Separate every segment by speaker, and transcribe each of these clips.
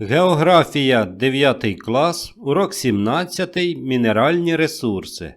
Speaker 1: Географія 9 клас, урок 17. Мінеральні ресурси.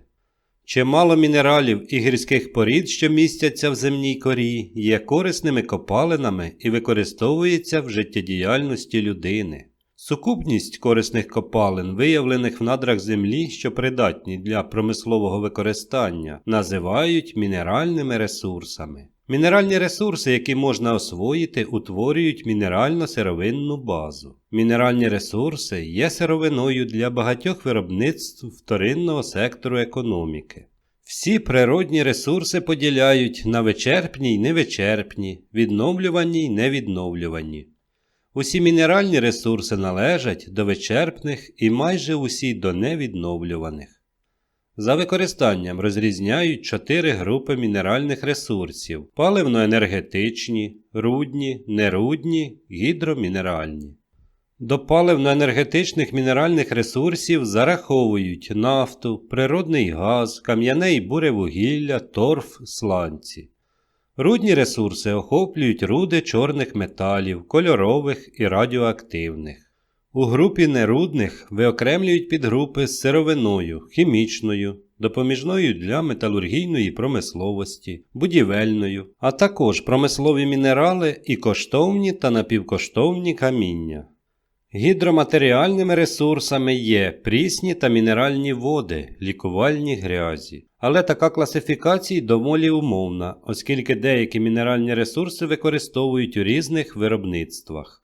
Speaker 1: Чимало мінералів і гірських порід, що містяться в земній корі, є корисними копалинами і використовуються в життєдіяльності людини. Сукупність корисних копалин, виявлених в надрах землі, що придатні для промислового використання, називають мінеральними ресурсами. Мінеральні ресурси, які можна освоїти, утворюють мінерально-сировинну базу. Мінеральні ресурси є сировиною для багатьох виробництв вторинного сектору економіки. Всі природні ресурси поділяють на вичерпні й невичерпні, відновлювані й невідновлювані. Усі мінеральні ресурси належать до вичерпних і майже усі до невідновлюваних. За використанням розрізняють чотири групи мінеральних ресурсів: паливно-енергетичні, рудні, нерудні, гідромінеральні. До паливно-енергетичних мінеральних ресурсів зараховують нафту, природний газ, кам'яне і буревугілля, торф, сланці. Рудні ресурси охоплюють руди чорних металів, кольорових і радіоактивних. У групі нерудних виокремлюють підгрупи з сировиною, хімічною, допоміжною для металургійної промисловості, будівельною, а також промислові мінерали і коштовні та напівкоштовні каміння. Гідроматеріальними ресурсами є прісні та мінеральні води, лікувальні грязі. Але така класифікація доволі умовна, оскільки деякі мінеральні ресурси використовують у різних виробництвах.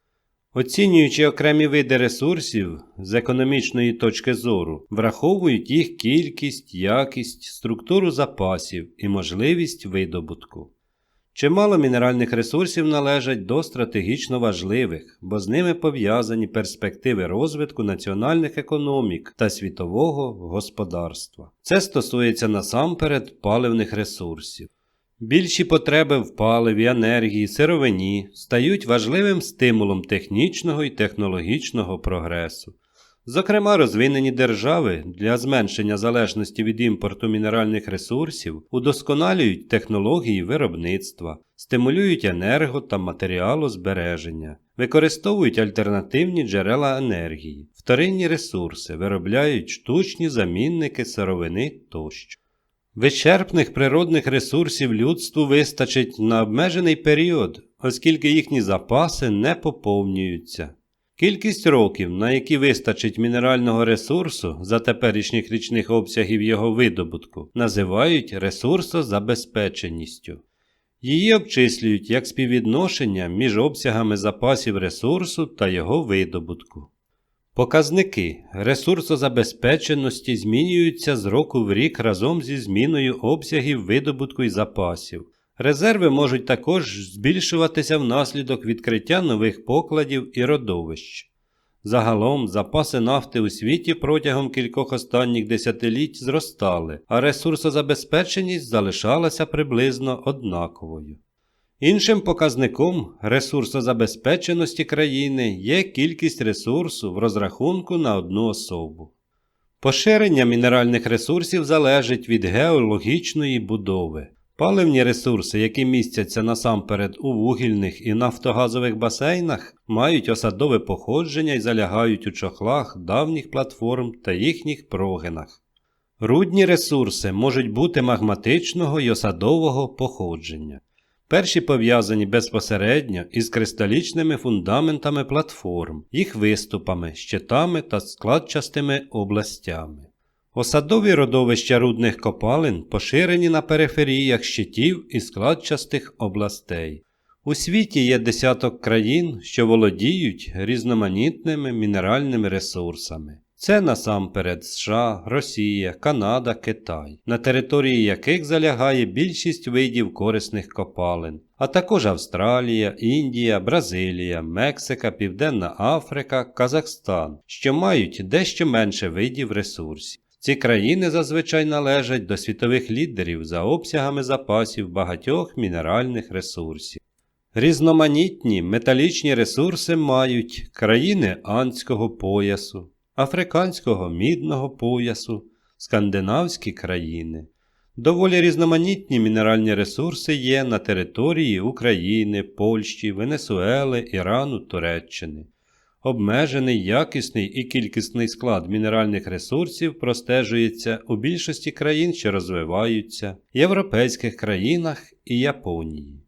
Speaker 1: Оцінюючи окремі види ресурсів з економічної точки зору, враховують їх кількість, якість, структуру запасів і можливість видобутку. Чимало мінеральних ресурсів належать до стратегічно важливих, бо з ними пов'язані перспективи розвитку національних економік та світового господарства. Це стосується насамперед паливних ресурсів. Більші потреби в паливі, енергії, сировині стають важливим стимулом технічного і технологічного прогресу. Зокрема, розвинені держави для зменшення залежності від імпорту мінеральних ресурсів удосконалюють технології виробництва, стимулюють енерго та матеріалозбереження, використовують альтернативні джерела енергії, вторинні ресурси, виробляють штучні замінники сировини тощо. Вичерпних природних ресурсів людству вистачить на обмежений період, оскільки їхні запаси не поповнюються. Кількість років, на які вистачить мінерального ресурсу за теперішніх річних обсягів його видобутку, називають ресурсозабезпеченістю. Її обчислюють як співвідношення між обсягами запасів ресурсу та його видобутку. Показники ресурсозабезпеченості змінюються з року в рік разом зі зміною обсягів видобутку і запасів. Резерви можуть також збільшуватися внаслідок відкриття нових покладів і родовищ. Загалом запаси нафти у світі протягом кількох останніх десятиліть зростали, а ресурсозабезпеченість залишалася приблизно однаковою. Іншим показником ресурсозабезпеченості країни є кількість ресурсу в розрахунку на одну особу. Поширення мінеральних ресурсів залежить від геологічної будови. Паливні ресурси, які містяться насамперед у вугільних і нафтогазових басейнах, мають осадове походження і залягають у чохлах давніх платформ та їхніх прогинах. Рудні ресурси можуть бути магматичного й осадового походження. Перші пов'язані безпосередньо із кристалічними фундаментами платформ, їх виступами, щитами та складчастими областями. Осадові родовища рудних копалин поширені на периферіях щитів і складчастих областей. У світі є десяток країн, що володіють різноманітними мінеральними ресурсами. Це насамперед США, Росія, Канада, Китай, на території яких залягає більшість видів корисних копалин, а також Австралія, Індія, Бразилія, Мексика, Південна Африка, Казахстан, що мають дещо менше видів ресурсів. Ці країни зазвичай належать до світових лідерів за обсягами запасів багатьох мінеральних ресурсів. Різноманітні металічні ресурси мають країни Андського поясу, Африканського мідного поясу, скандинавські країни. Доволі різноманітні мінеральні ресурси є на території України, Польщі, Венесуели, Ірану, Туреччини. Обмежений якісний і кількісний склад мінеральних ресурсів простежується у більшості країн, що розвиваються, європейських країнах і Японії.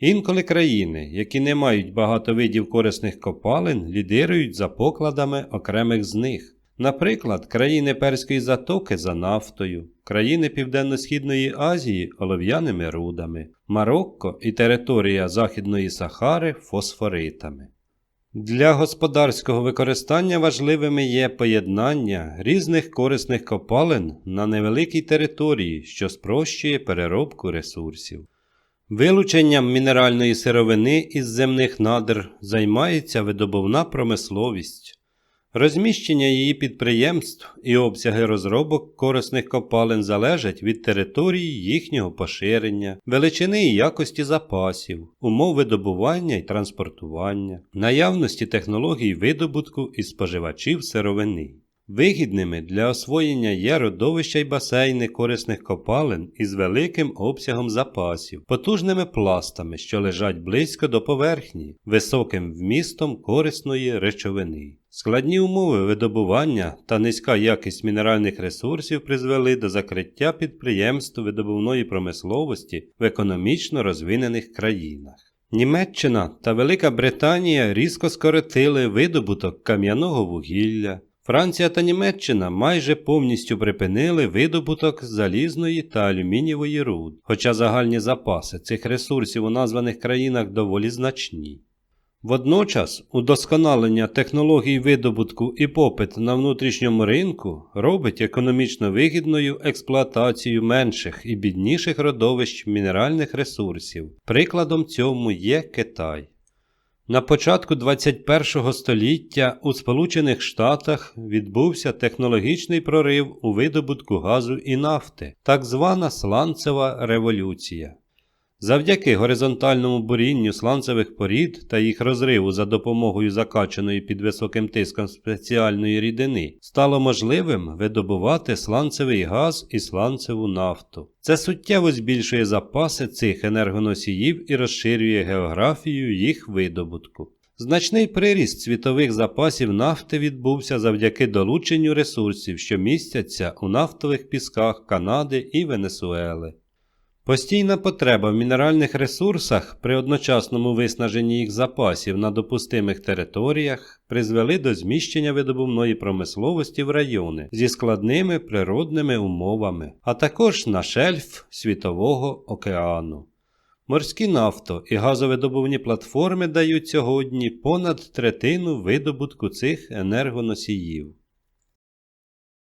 Speaker 1: Інколи країни, які не мають багато видів корисних копалин, лідирують за покладами окремих з них. Наприклад, країни Перської затоки за нафтою, країни Південно-Східної Азії олов'яними рудами, Марокко і територія Західної Сахари фосфоритами. Для господарського використання важливими є поєднання різних корисних копалин на невеликій території, що спрощує переробку ресурсів. Вилученням мінеральної сировини із земних надр займається видобувна промисловість. Розміщення її підприємств і обсяги розробок корисних копалин залежать від території їхнього поширення, величини і якості запасів, умов видобування і транспортування, наявності технологій видобутку і споживачів сировини. Вигідними для освоєння є родовища й басейни корисних копалин із великим обсягом запасів, потужними пластами, що лежать близько до поверхні, високим вмістом корисної речовини. Складні умови видобування та низька якість мінеральних ресурсів призвели до закриття підприємств видобувної промисловості в економічно розвинених країнах. Німеччина та Велика Британія різко скоротили видобуток кам'яного вугілля. Франція та Німеччина майже повністю припинили видобуток залізної та алюмінієвої руд, хоча загальні запаси цих ресурсів у названих країнах доволі значні. Водночас удосконалення технологій видобутку і попит на внутрішньому ринку робить економічно вигідною експлуатацію менших і бідніших родовищ мінеральних ресурсів. Прикладом цьому є Китай. На початку 21 століття у Сполучених Штатах відбувся технологічний прорив у видобутку газу і нафти, так звана сланцева революція. Завдяки горизонтальному бурінню сланцевих порід та їх розриву за допомогою закачаної під високим тиском спеціальної рідини стало можливим видобувати сланцевий газ і сланцеву нафту. Це суттєво збільшує запаси цих енергоносіїв і розширює географію їх видобутку. Значний приріст світових запасів нафти відбувся завдяки долученню ресурсів, що містяться у нафтових пісках Канади і Венесуели. Постійна потреба в мінеральних ресурсах при одночасному виснаженні їх запасів на допустимих територіях призвели до зміщення видобувної промисловості в райони зі складними природними умовами, а також на шельф Світового океану. Морські нафто і газовидобувні платформи дають сьогодні понад третину видобутку цих енергоносіїв.